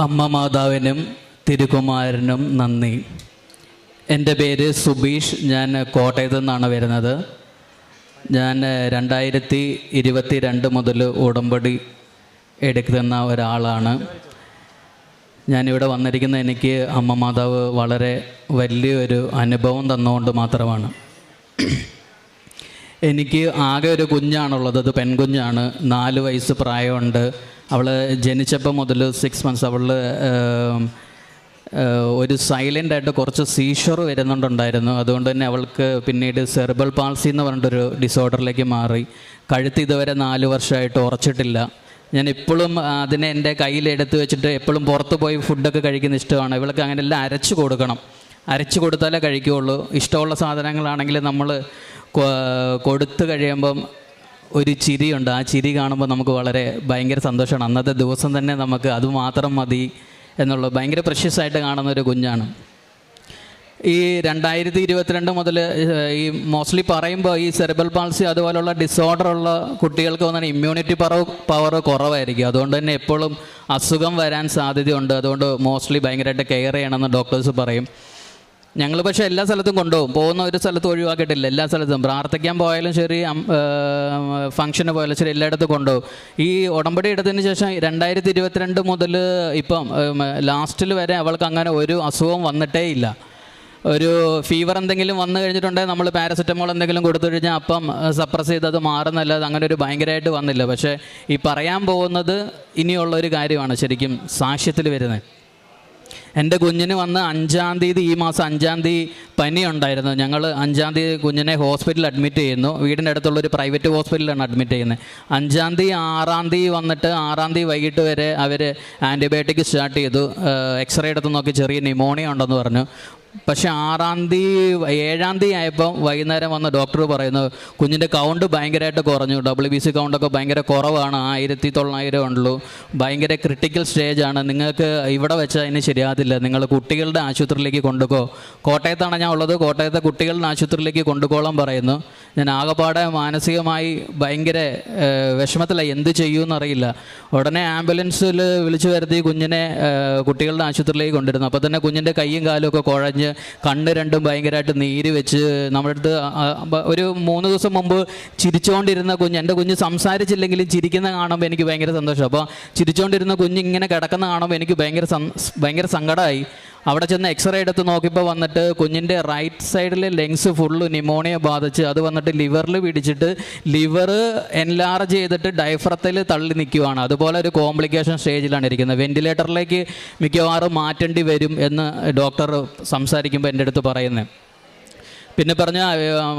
അമ്മ മാതാവിനും തിരുകുമാരനും നന്ദി. എന്റെ പേര് സുബീഷ്. ഞാൻ കോട്ടയത്തു നിന്നാണ് വരുന്നത്. ഞാൻ രണ്ടായിരത്തി ഇരുപത്തി രണ്ട് മുതൽ ഉടമ്പടി എടുക്കുന്ന ഒരാളാണ്. ഞാനിവിടെ വന്നിരിക്കുന്ന എനിക്ക് അമ്മ മാതാവ് വളരെ വലിയൊരു അനുഭവം തന്നുകൊണ്ട് മാത്രമാണ്. എനിക്ക് ആകെ ഒരു കുഞ്ഞാണുള്ളത്. അത് പെൺകുഞ്ഞാണ്. നാല് വയസ്സ് പ്രായമുണ്ട്. അവൾ ജനിച്ചപ്പോൾ മുതൽ സിക്സ് മന്ത്സ് അവൾ ഒരു സൈലന്റ് ആയിട്ട് കുറച്ച് സീഷർ വരുന്നുണ്ടായിരുന്നു. അതുകൊണ്ട് തന്നെ അവൾക്ക് പിന്നീട് സെർബൽ പാൾസി എന്ന് പറഞ്ഞിട്ടൊരു ഡിസോർഡറിലേക്ക് മാറി. കഴുത്ത് ഇതുവരെ നാല് വർഷമായിട്ട് ഉറച്ചിട്ടില്ല. ഞാൻ ഇപ്പോഴും അതിനെ എന്റെ കയ്യിൽ എടുത്തു വെച്ചിട്ട് എപ്പോഴും പുറത്ത് പോയി ഫുഡൊക്കെ കഴിക്കുന്ന ഇഷ്ടമാണ്. ഇവൾക്ക് അങ്ങനെ എല്ലാം അരച്ച് കൊടുക്കണം. അരച്ച് കൊടുത്താലേ കഴിക്കുകയുള്ളൂ. ഇഷ്ടമുള്ള സാധനങ്ങളാണെങ്കിൽ നമ്മൾ കൊടുത്തു കഴിയുമ്പം ഒരു ചിരിയുണ്ട്. ആ ചിരി കാണുമ്പോൾ നമുക്ക് വളരെ ഭയങ്കര സന്തോഷമാണ്. അന്നത്തെ ദിവസം തന്നെ നമുക്ക് അതുമാത്രം മതി എന്നുള്ളത് ഭയങ്കര പ്രഷ്യസായിട്ട് കാണുന്ന ഒരു കുഞ്ഞാണ്. ഈ രണ്ടായിരത്തി ഇരുപത്തിരണ്ട് മുതൽ ഈ മോസ്റ്റ്ലി പറയുമ്പോൾ ഈ സെറിബൽ പാൾസി അതുപോലുള്ള ഡിസോർഡർ ഉള്ള കുട്ടികൾക്ക് വന്നാൽ ഇമ്മ്യൂണിറ്റി പവർ പവർ കുറവായിരിക്കും. അതുകൊണ്ട് തന്നെ എപ്പോഴും അസുഖം വരാൻ സാധ്യതയുണ്ട്. അതുകൊണ്ട് മോസ്റ്റ്ലി ഭയങ്കരമായിട്ട് കെയർ ചെയ്യണമെന്ന് ഡോക്ടേഴ്സ് പറയും. ഞങ്ങൾ പക്ഷേ എല്ലാ സ്ഥലത്തും കൊണ്ടുപോകും. പോകുന്ന ഒരു സ്ഥലത്ത് ഒഴിവാക്കിയിട്ടില്ല. എല്ലാ സ്ഥലത്തും. പ്രാർത്ഥിക്കാൻ പോയാലും ശരി ഫംഗ്ഷന് പോയാലും ശരി എല്ലായിടത്തും കൊണ്ടുപോകും. ഈ ഉടമ്പടി എടുത്തതിന് ശേഷം രണ്ടായിരത്തി ഇരുപത്തിരണ്ട് മുതൽ ഇപ്പം ലാസ്റ്റിൽ വരെ അവൾക്ക് അങ്ങനെ ഒരു അസുഖം വന്നിട്ടേ ഇല്ല. ഒരു ഫീവർ എന്തെങ്കിലും വന്നു കഴിഞ്ഞിട്ടുണ്ടെങ്കിൽ നമ്മൾ പാരസെറ്റമോൾ എന്തെങ്കിലും കൊടുത്തു കഴിഞ്ഞാൽ അപ്പം സപ്രസ് ചെയ്ത് അത് മാറുന്നല്ലാതെ അങ്ങനെ ഒരു ഭയങ്കരമായിട്ട് വന്നില്ല. പക്ഷേ ഈ പറയാൻ പോകുന്നത് ഇനിയുള്ള ഒരു കാര്യമാണ് ശരിക്കും സാക്ഷ്യത്തിൽ വരുന്നത്. എന്റെ കുഞ്ഞിന് വന്ന് അഞ്ചാം തീയതി ഈ മാസം അഞ്ചാം തീയതി പനി ഉണ്ടായിരുന്നു ഞങ്ങൾ അഞ്ചാം തീയതി കുഞ്ഞിനെ ഹോസ്പിറ്റലിൽ അഡ്മിറ്റ് ചെയ്യുന്നു. വീടിന്റെ അടുത്തുള്ള ഒരു പ്രൈവറ്റ് ഹോസ്പിറ്റലിലാണ് അഡ്മിറ്റ് ചെയ്യുന്നത്. അഞ്ചാം തീയതി ആറാം തീയതി വന്നിട്ട് ആറാം തീയതി വൈകിട്ട് വരെ അവർ ആന്റിബയോട്ടിക് സ്റ്റാർട്ട് ചെയ്തു. എക്സ്റേ എടുത്ത് നോക്കി ചെറിയ ന്യൂമോണിയ ഉണ്ടെന്ന് പറഞ്ഞു. പക്ഷേ ആറാം തീയതി ഏഴാം തീയതി ആയപ്പോൾ വൈകുന്നേരം വന്ന ഡോക്ടർ പറയുന്നു കുഞ്ഞിന്റെ കൗണ്ട് ഭയങ്കരമായിട്ട് കുറഞ്ഞു. ഡബ്ല്യു ബി സി കൗണ്ടൊക്കെ ഭയങ്കര കുറവാണ്. ആയിരത്തി തൊള്ളായിരം ഉള്ളൂ. ഭയങ്കര ക്രിട്ടിക്കൽ സ്റ്റേജാണ് നിങ്ങൾക്ക് ഇവിടെ വെച്ചാൽ അതിന് ശരിയാകത്തില്ല. നിങ്ങൾ കുട്ടികളുടെ ആശുപത്രിയിലേക്ക് കൊണ്ടുപോകോ കോട്ടയത്താണ് ഞാൻ ഉള്ളത്. കോട്ടയത്തെ കുട്ടികളുടെ ആശുപത്രിയിലേക്ക് കൊണ്ടുപോകാൻ പറയുന്നു. ഞാൻ ആകെപ്പാടെ മാനസികമായി ഭയങ്കര വിഷമത്തിലായി. എന്ത് ചെയ്യുമെന്നറിയില്ല ഉടനെ ആംബുലൻസിൽ വിളിച്ചു വരുത്തി കുഞ്ഞിനെ കുട്ടികളുടെ ആശുപത്രിയിലേക്ക് കൊണ്ടിരുന്നു അപ്പോൾ തന്നെ കുഞ്ഞിന്റെ കൈയും കാലും ഒക്കെ കുഴഞ്ഞ് കണ്ണ് രണ്ടും ഭയങ്കരമായിട്ട് നീര് വെച്ച് നമ്മുടെ അടുത്ത് ഒരു മൂന്ന് ദിവസം മുമ്പ് ചിരിച്ചുകൊണ്ടിരുന്ന കുഞ്ഞ് എന്റെ കുഞ്ഞ് സംസാരിച്ചില്ലെങ്കിലും ചിരിക്കുന്ന കാണുമ്പോൾ എനിക്ക് ഭയങ്കര സന്തോഷം. അപ്പോൾ ചിരിച്ചുകൊണ്ടിരുന്ന കുഞ്ഞ് ഇങ്ങനെ കിടക്കുന്ന കാണുമ്പോൾ എനിക്ക് ഭയങ്കര ഭയങ്കര സങ്കടമായി അവിടെ ചെന്ന് എക്സ്റേ എടുത്ത് നോക്കിയപ്പോൾ വന്നിട്ട് കുഞ്ഞിന്റെ റൈറ്റ് സൈഡിലെ ലെങ്സ് ഫുള്ള് ന്യൂമോണിയ ബാധിച്ച് അത് വന്നിട്ട് ലിവറിൽ പിടിച്ചിട്ട് ലിവർ എൻലാർജ് ചെയ്തിട്ട് ഡയഫ്രത്തിൽ തള്ളി നിൽക്കുവാണ് അതുപോലെ ഒരു കോംപ്ലിക്കേഷൻ സ്റ്റേജിലാണ് ഇരിക്കുന്നത്. വെന്റിലേറ്ററിലേക്ക് മിക്കവാറും മാറ്റേണ്ടി വരും എന്ന് ഡോക്ടർ സംസാരിക്കുമ്പോൾ എന്റെ അടുത്ത് പറയുന്നത്. പിന്നെ പറഞ്ഞ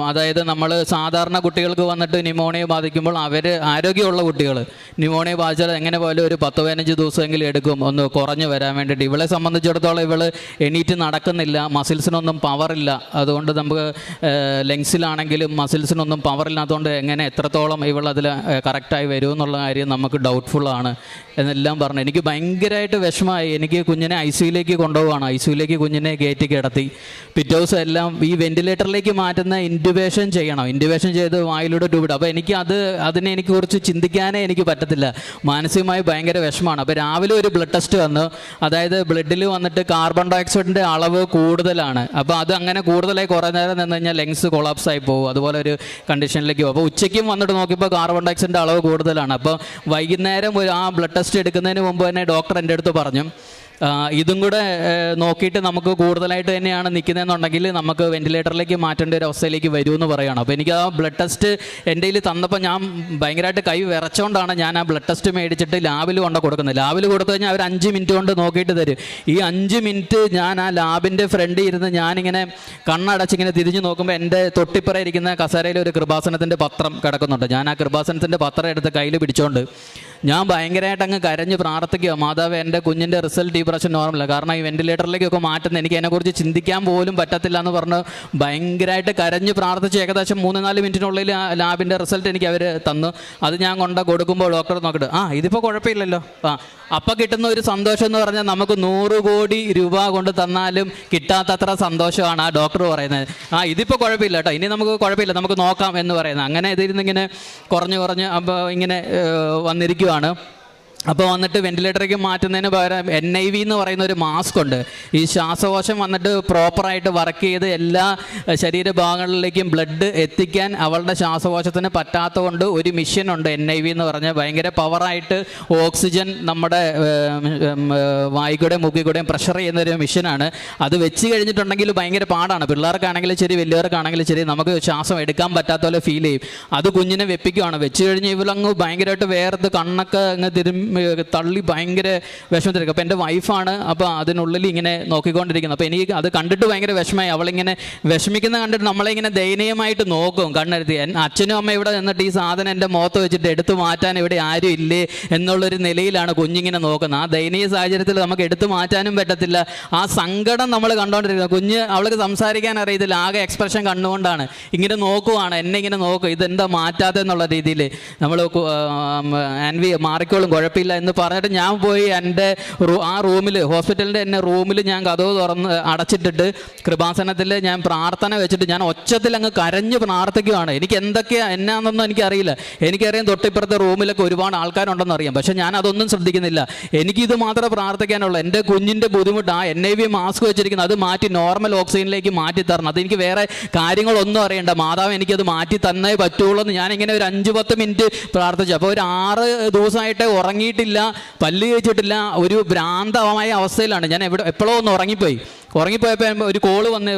അതായത് നമ്മൾ സാധാരണ കുട്ടികൾക്ക് വന്നിട്ട് ന്യൂമോണിയ ബാധിക്കുമ്പോൾ അവർ ആരോഗ്യമുള്ള കുട്ടികൾ ന്യൂമോണിയ ബാധിച്ചാൽ എങ്ങനെ പോലും ഒരു പത്ത് പതിനഞ്ച് ദിവസമെങ്കിലും എടുക്കും. ഒന്ന് കുറഞ്ഞു വരാൻ വേണ്ടിയിട്ട്. ഇവളെ സംബന്ധിച്ചിടത്തോളം ഇവൾ എണീറ്റ് നടക്കുന്നില്ല. മസിൽസിനൊന്നും പവറില്ല അതുകൊണ്ട് നമുക്ക് ലെങ്സിലാണെങ്കിലും മസിൽസിനൊന്നും പവറില്ലാത്തതുകൊണ്ട് എങ്ങനെ എത്രത്തോളം ഇവൾ അതിൽ കറക്റ്റായി വരും എന്നുള്ള കാര്യം നമുക്ക് ഡൗട്ട്ഫുള്ളാണ് എന്നെല്ലാം പറഞ്ഞു. എനിക്ക് ഭയങ്കരമായിട്ട് വിഷമമായി. എനിക്ക് കുഞ്ഞിനെ ഐ സിയിലേക്ക് കൊണ്ടുപോവാണ് ഐ സിയിലേക്ക് കുഞ്ഞിനെ കയറ്റി കിടത്തി. പിറ്റേ ദിവസം എല്ലാം ഈ വെന്റിലേറ്ററിലേക്ക് മാറ്റുന്ന ഇന്റുബേഷൻ ചെയ്യണം. ഇന്റുബേഷൻ ചെയ്ത് വായിലൂടെ ട്യൂബിടും അപ്പോൾ എനിക്ക് അത് അതിനെ എനിക്ക് കുറച്ച് ചിന്തിക്കാനേ എനിക്ക് പറ്റത്തില്ല. മാനസികമായി ഭയങ്കര വിഷമമാണ് അപ്പോൾ രാവിലെ ഒരു ബ്ലഡ് ടെസ്റ്റ് വന്നു. അതായത് ബ്ലഡിൽ വന്നിട്ട് കാർബൺ ഡയോക്സൈഡിന്റെ അളവ് കൂടുതലാണ്. അപ്പോൾ അത് അങ്ങനെ കൂടുതലായി കുറേ നേരം നിന്ന് കഴിഞ്ഞാൽ ലെങ്സ് കൊളാപ്സ് ആയി പോകും. അതുപോലെ ഒരു കണ്ടീഷനിലേക്ക് പോകും. അപ്പോൾ ഉച്ചയ്ക്കും വന്നിട്ട് നോക്കിയപ്പോൾ കാർബൺ ഡയോക്സൈഡിന്റെ അളവ് കൂടുതലാണ്. അപ്പോൾ വൈകുന്നേരം ഒരു ആ ബ്ലഡ് ടെസ്റ്റ് എടുക്കുന്നതിന് മുമ്പ് തന്നെ ഡോക്ടർ എന്റെ അടുത്ത് പറഞ്ഞു ഇതും കൂടെ നോക്കിയിട്ട് നമുക്ക് കൂടുതലായിട്ട് തന്നെയാണ് നിൽക്കുന്നതെന്നുണ്ടെങ്കിൽ നമുക്ക് വെന്റിലേറ്ററിലേക്ക് മാറ്റേണ്ട ഒരു അവസ്ഥയിലേക്ക് വരുമെന്ന് പറയുകയാണ്. അപ്പോൾ എനിക്ക് ആ ബ്ലഡ് ടെസ്റ്റ് എന്റെ കയ്യിൽ തന്നപ്പോൾ ഞാൻ ഭയങ്കരമായിട്ട് കൈ വിറച്ചുകൊണ്ടാണ് ഞാൻ ആ ബ്ലഡ് ടെസ്റ്റ് മേടിച്ചിട്ട് ലാബിൽ കൊണ്ട് കൊടുക്കുന്നത്. ലാബിൽ കൊടുത്തു കഴിഞ്ഞാൽ അവർ അഞ്ച് മിനിറ്റ് കൊണ്ട് നോക്കിയിട്ട് തരും. ഈ അഞ്ച് മിനിറ്റ് ഞാൻ ആ ലാബിന്റെ ഫ്രണ്ടിൽ ഇരുന്ന് ഞാനിങ്ങനെ കണ്ണടച്ചിങ്ങനെ തിരിഞ്ഞു നോക്കുമ്പോൾ എന്റെ തൊട്ടിപ്പുറ ഇരിക്കുന്ന കസേരയിൽ ഒരു കൃപാസനത്തിന്റെ പത്രം കിടക്കുന്നുണ്ട്. ഞാൻ ആ കൃപാസനത്തിന്റെ പത്രം എടുത്ത് കയ്യിൽ പിടിച്ചുകൊണ്ട് ഞാൻ ഭയങ്കരമായിട്ട് അങ്ങ് കരഞ്ഞ് പ്രാർത്ഥിക്കുക. മാതാവ് എന്റെ കുഞ്ഞിന്റെ റിസൾട്ട് ഈ പ്രാവശ്യം നോർമലാണ് കാരണം ഈ വെന്റിലേറ്ററിലേക്കൊക്കെ മാറ്റുന്ന എനിക്ക് അതിനെക്കുറിച്ച് ചിന്തിക്കാൻ പോലും പറ്റത്തില്ല എന്ന് പറഞ്ഞ് ഭയങ്കരമായിട്ട് കരഞ്ഞ് പ്രാർത്ഥിച്ച് ഏകദേശം മൂന്ന് നാല് മിനിറ്റിനുള്ളിൽ ആ ലാബിന്റെ റിസൾട്ട് എനിക്ക് അവർ തന്നു. അത് ഞാൻ കൊണ്ട് കൊടുക്കുമ്പോൾ ഡോക്ടർ നോക്കിയിട്ട് ആ ഇതിപ്പോൾ കുഴപ്പമില്ലല്ലോ. ആ അപ്പം കിട്ടുന്ന ഒരു സന്തോഷം എന്ന് പറഞ്ഞാൽ നമുക്ക് നൂറ് കോടി രൂപ കൊണ്ട് തന്നാലും കിട്ടാത്തത്ര സന്തോഷമാണ് ആ ഡോക്ടർ പറയുന്നത്. ആ ഇതിപ്പോൾ കുഴപ്പമില്ല കേട്ടോ. ഇനി നമുക്ക് കുഴപ്പമില്ല. നമുക്ക് നോക്കാം എന്ന് പറയുന്നത്. അങ്ങനെ ഇതിൽ നിന്നിങ്ങനെ കുറഞ്ഞ് കുറഞ്ഞ് അപ്പോൾ ഇങ്ങനെ വന്നിരിക്കുവാണ്. അപ്പോൾ വന്നിട്ട് വെന്റിലേറ്ററിലേക്ക് മാറ്റുന്നതിന് പകരം എൻ ഐ വി എന്ന് പറയുന്ന ഒരു മാസ്ക് ഉണ്ട്. ഈ ശ്വാസകോശം വന്നിട്ട് പ്രോപ്പറായിട്ട് വർക്ക് ചെയ്ത് എല്ലാ ശരീരഭാഗങ്ങളിലേക്കും ബ്ലഡ് എത്തിക്കാൻ അവളുടെ ശ്വാസകോശത്തിന് പറ്റാത്തതുകൊണ്ട് ഒരു മിഷൻ ഉണ്ട് എൻ ഐ വി എന്ന് പറഞ്ഞാൽ. ഭയങ്കര പവറായിട്ട് ഓക്സിജൻ നമ്മുടെ വായിക്കൂടെയും മൂക്കിക്കൂടെയും പ്രഷർ ചെയ്യുന്ന ഒരു മിഷനാണ് അത് വെച്ച് കഴിഞ്ഞിട്ടുണ്ടെങ്കിൽ ഭയങ്കര പാടാണ്. പിള്ളേർക്കാണെങ്കിലും ശരി വലിയവർക്കാണെങ്കിലും ശരി നമുക്ക് ശ്വാസം എടുക്കാൻ പറ്റാത്ത പോലെ ഫീൽ ചെയ്യും. അത് കുഞ്ഞിനെ വെപ്പിക്കുകയാണ് വെച്ച് കഴിഞ്ഞ് ഇവളങ്ങ് ഭയങ്കരമായിട്ട് വേർത്ത് കണ്ണൊക്കെ അങ്ങ് തിരുമ്പി തള്ളി ഭയങ്കര വിഷമത്തിലേക്ക് അപ്പോൾ എന്റെ വൈഫാണ് അപ്പോൾ അതിനുള്ളിൽ ഇങ്ങനെ നോക്കിക്കൊണ്ടിരിക്കുന്നത്. അപ്പോൾ എനിക്ക് അത് കണ്ടിട്ട് ഭയങ്കര വിഷമമായി. അവളിങ്ങനെ വിഷമിക്കുന്ന കണ്ടിട്ട് നമ്മളിങ്ങനെ ദയനീയമായിട്ട് നോക്കും. കണ്ണെടുത്തി അച്ഛനും അമ്മ ഇവിടെ നിന്നിട്ട് ഈ സാധനം എന്റെ മുഖത്ത് വെച്ചിട്ട് എടുത്തു മാറ്റാൻ ഇവിടെ ആരും ഇല്ലേ? എന്നുള്ളൊരു നിലയിലാണ് കുഞ്ഞിങ്ങനെ നോക്കുന്നത്. ആ ദയനീയ സാഹചര്യത്തിൽ നമുക്ക് എടുത്തു മാറ്റാനും പറ്റത്തില്ല. ആ സങ്കടം നമ്മൾ കണ്ടുകൊണ്ടിരിക്കുന്നത് കുഞ്ഞ് അവൾക്ക് സംസാരിക്കാൻ അറിയത്തില്ല. ആകെ എക്സ്പ്രഷൻ കണ്ടുകൊണ്ടാണ് ഇങ്ങനെ നോക്കുവാണ്. എന്നെ ഇങ്ങനെ നോക്കും. ഇതെന്താ മാറ്റാത്തെന്നുള്ള രീതിയിൽ? നമ്മൾ ആൻവി മാറിക്കോളും കുഴപ്പമില്ല. എന്ന് പറഞ്ഞിട്ട് ഞാൻ പോയി എന്റെ ആ റൂമിൽ ഹോസ്പിറ്റലിന്റെ എന്നെ റൂമിൽ ഞാൻ കഥവ് തുറന്ന് അടച്ചിട്ടിട്ട് കൃപാസനത്തിൽ ഞാൻ പ്രാർത്ഥന വെച്ചിട്ട് ഞാൻ ഒച്ചത്തിൽ അങ്ങ് കരഞ്ഞ് പ്രാർത്ഥിക്കുകയാണ് എനിക്ക് എന്തൊക്കെയാണ് എന്നാണെന്നൊന്നും എനിക്കറിയില്ല. എനിക്കറിയാം തൊട്ടിപ്പുറത്തെ റൂമിലൊക്കെ ഒരുപാട് ആൾക്കാരുണ്ടെന്ന് അറിയാം. പക്ഷേ ഞാൻ അതൊന്നും ശ്രദ്ധിക്കുന്നില്ല. എനിക്കിത് മാത്രമേ പ്രാർത്ഥിക്കാനുള്ളൂ. എന്റെ കുഞ്ഞിന്റെ ബുദ്ധിമുട്ട് ആ എൻ ഐ വി മാസ്ക് വെച്ചിരിക്കുന്നത് അത് മാറ്റി നോർമൽ ഓക്സിജനിലേക്ക് മാറ്റി തരണം അതെനിക്ക് വേറെ കാര്യങ്ങളൊന്നും അറിയണ്ട. മാതാവ് എനിക്കത് മാറ്റി തന്നേ പറ്റുള്ളൂ എന്ന് ഞാൻ ഇങ്ങനെ ഒരു അഞ്ച് പത്ത് മിനിറ്റ് പ്രാർത്ഥിച്ചു. അപ്പോൾ ഒരു ആറ് ദിവസമായിട്ട് ഉറങ്ങിയിട്ടില്ല പല്ല് കഴിച്ചിട്ടില്ല ഒരു ഭ്രാന്തമായ അവസ്ഥയിലാണ്. ഞാൻ എവിടെ എപ്പോഴോ ഒന്ന് ഉറങ്ങിപ്പോയി. ഉറങ്ങിപ്പോയപ്പോൾ ഒരു കോൾ വന്ന്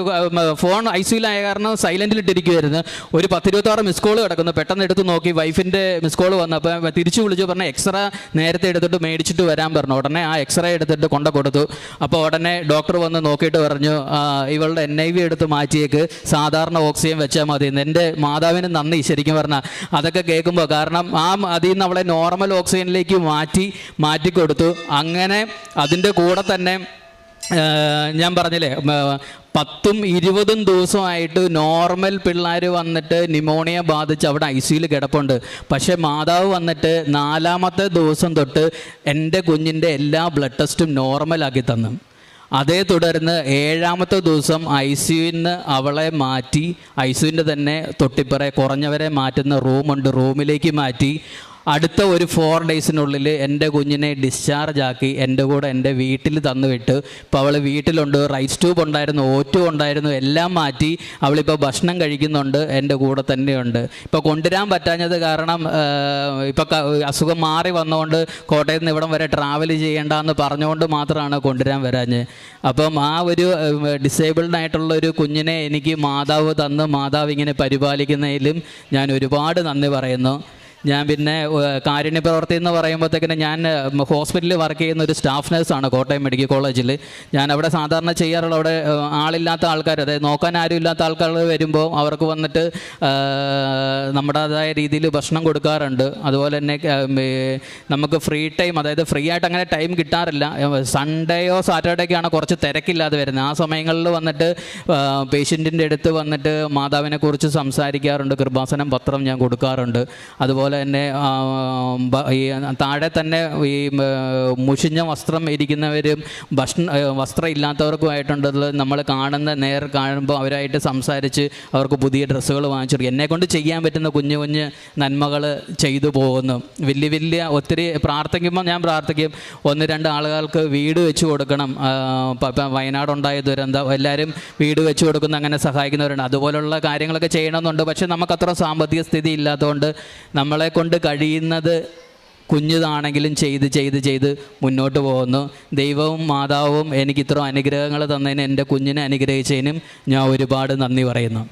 ഫോൺ ഐ സിയിലായ കാരണം സൈലന്റിലിട്ടിരിക്കുമായിരുന്നു ഒരു പത്തിരുപത്താറ് മിസ് കോൾ കിടക്കുന്നു. പെട്ടെന്ന് എടുത്ത് നോക്കി വൈഫിന്റെ മിസ് കോൾ വന്നു. അപ്പോൾ തിരിച്ചു വിളിച്ചു പറഞ്ഞ എക്സ്റേ നേരത്തെ എടുത്തിട്ട് മേടിച്ചിട്ട് വരാൻ പറഞ്ഞു. ഉടനെ ആ എക്സ്റേ എടുത്തിട്ട് കൊണ്ട കൊടുത്തു. അപ്പോൾ ഉടനെ ഡോക്ടർ വന്ന് നോക്കിയിട്ട് പറഞ്ഞു ഇവളുടെ എൻ ഐ വി എടുത്ത് മാറ്റിയേക്ക്. സാധാരണ ഓക്സിജൻ വെച്ചാൽ മതി. എന്റെ മാതാവിന് നന്ദി. ശരിക്കും പറഞ്ഞാൽ അതൊക്കെ കേൾക്കുമ്പോൾ കാരണം ആ അതിൽ നിന്ന് അവളെ നോർമൽ ഓക്സിജനിലേക്ക് മാറ്റി മാറ്റിക്കൊടുത്തു. അങ്ങനെ അതിന്റെ കൂടെ തന്നെ ഞാൻ പറഞ്ഞില്ലേ പത്തും ഇരുപതും ദിവസമായിട്ട് നോർമൽ പിള്ളേർ വന്നിട്ട് നിമോണിയ ബാധിച്ച് അവിടെ ഐ സിയിൽ കിടപ്പുണ്ട്. പക്ഷേ മാതാവ് വന്നിട്ട് നാലാമത്തെ ദിവസം തൊട്ട് എന്റെ കുഞ്ഞിന്റെ എല്ലാ ബ്ലഡ് ടെസ്റ്റും നോർമലാക്കി തന്നു. അതേ തുടർന്ന് ഏഴാമത്തെ ദിവസം ഐ നിന്ന് അവളെ മാറ്റി ഐ സിയുവിന്റെ തന്നെ തൊട്ടിപ്പറേ കുറഞ്ഞവരെ മാറ്റുന്ന റൂമുണ്ട് റൂമിലേക്ക് മാറ്റി. അടുത്ത ഒരു ഫോർ ഡേയ്സിനുള്ളിൽ എന്റെ കുഞ്ഞിനെ ഡിസ്ചാർജ് ആക്കി എന്റെ കൂടെ എന്റെ വീട്ടിൽ തന്നുവിട്ട് ഇപ്പോൾ അവൾ വീട്ടിലുണ്ട്. റൈസ് ട്യൂബ് ഉണ്ടായിരുന്നു ഓറ്റു ഉണ്ടായിരുന്നു എല്ലാം മാറ്റി അവളിപ്പോൾ ഭക്ഷണം കഴിക്കുന്നുണ്ട് എന്റെ കൂടെ തന്നെയുണ്ട്. ഇപ്പോൾ കൊണ്ടുവരാൻ പറ്റാഞ്ഞത് കാരണം ഇപ്പോൾ അസുഖം മാറി വന്നുകൊണ്ട് കോട്ടയത്ത് നിന്ന് ഇവിടം വരെ ട്രാവൽ ചെയ്യേണ്ട എന്ന് പറഞ്ഞുകൊണ്ട് മാത്രമാണ് കൊണ്ടുവരാൻ വരാഞ്ഞ്. അപ്പം ആ ഒരു ഡിസേബിൾഡ് ആയിട്ടുള്ള ഒരു കുഞ്ഞിനെ എനിക്ക് മാതാവ് തന്ന് മാതാവ് ഇങ്ങനെ പരിപാലിക്കുന്നതിലും ഞാൻ ഒരുപാട് നന്ദി പറയുന്നു. ഞാൻ പിന്നെ കാരുണ്യ പ്രവർത്തി എന്ന് പറയുമ്പോഴത്തേക്കിന് ഞാൻ ഹോസ്പിറ്റലിൽ വർക്ക് ചെയ്യുന്ന ഒരു സ്റ്റാഫ് നഴ്സാണ് കോട്ടയം മെഡിക്കൽ കോളേജിൽ. ഞാൻ അവിടെ സാധാരണ ചെയ്യാറുള്ള അവിടെ ആളില്ലാത്ത ആൾക്കാർ അതായത് നോക്കാൻ ആരും ഇല്ലാത്ത ആൾക്കാർ വരുമ്പോൾ അവർക്ക് വന്നിട്ട് നമ്മുടേതായ രീതിയിൽ ഭക്ഷണം കൊടുക്കാറുണ്ട്. അതുപോലെ തന്നെ നമുക്ക് ഫ്രീ ടൈം അതായത് ഫ്രീ ആയിട്ട് അങ്ങനെ ടൈം കിട്ടാറില്ല. സൺഡേയോ സാറ്റർഡേക്കാണ് കുറച്ച് തിരക്കില്ലാതെ വരുന്നത്. ആ സമയങ്ങളിൽ വന്നിട്ട് പേഷ്യന്റിന്റെ അടുത്ത് വന്നിട്ട് മാതാവിനെ കുറിച്ച് സംസാരിക്കാറുണ്ട്. കൃപാസനം പത്രം ഞാൻ കൊടുക്കാറുണ്ട്. അതുപോലെ തന്നെ ആ, ബ- ഈ താഴെ തന്നെ ഈ മുഷിഞ്ഞ വസ്ത്രം ഇരിക്കുന്നവരും ഭക്ഷണ വസ്ത്രം ഇല്ലാത്തവർക്കുമായിട്ടുണ്ടത് നമ്മൾ കാണുന്ന നേർ കാണുമ്പോൾ അവരായിട്ട് സംസാരിച്ച് അവർക്ക് പുതിയ ഡ്രസ്സുകൾ വാങ്ങിച്ചു കൊടുക്കും. എന്നെ കൊണ്ട് ചെയ്യാൻ പറ്റുന്ന കുഞ്ഞു കുഞ്ഞ് നന്മകൾ ചെയ്തു പോകുന്നു. വലിയ വലിയ ഒത്തിരി പ്രാർത്ഥിക്കുമ്പോൾ ഞാൻ പ്രാർത്ഥിക്കും ഒന്ന് രണ്ട് ആളുകൾക്ക് വീട് വെച്ച് കൊടുക്കണം. ഇപ്പം വയനാടുണ്ടായ ദുരന്തം എല്ലാവരും വീട് വെച്ച് കൊടുക്കുന്ന അങ്ങനെ സഹായിക്കുന്നവരുണ്ട്. അതുപോലുള്ള കാര്യങ്ങളൊക്കെ ചെയ്യണമെന്നുണ്ട്. പക്ഷേ നമുക്കത്ര സാമ്പത്തിക സ്ഥിതി ഇല്ലാത്തതുകൊണ്ട് നമ്മളെ കൊണ്ട് കഴിയുന്നത് കുഞ്ഞതാണെങ്കിലും ചെയ്ത് ചെയ്ത് ചെയ്ത് മുന്നോട്ട് പോകുന്നു. ദൈവവും മാതാവും എനിക്ക് ഇത്ര അനുഗ്രഹങ്ങൾ തന്നതിന് എന്റെ കുഞ്ഞിനെ അനുഗ്രഹിച്ചതിനും ഞാൻ ഒരുപാട് നന്ദി പറയുന്നു.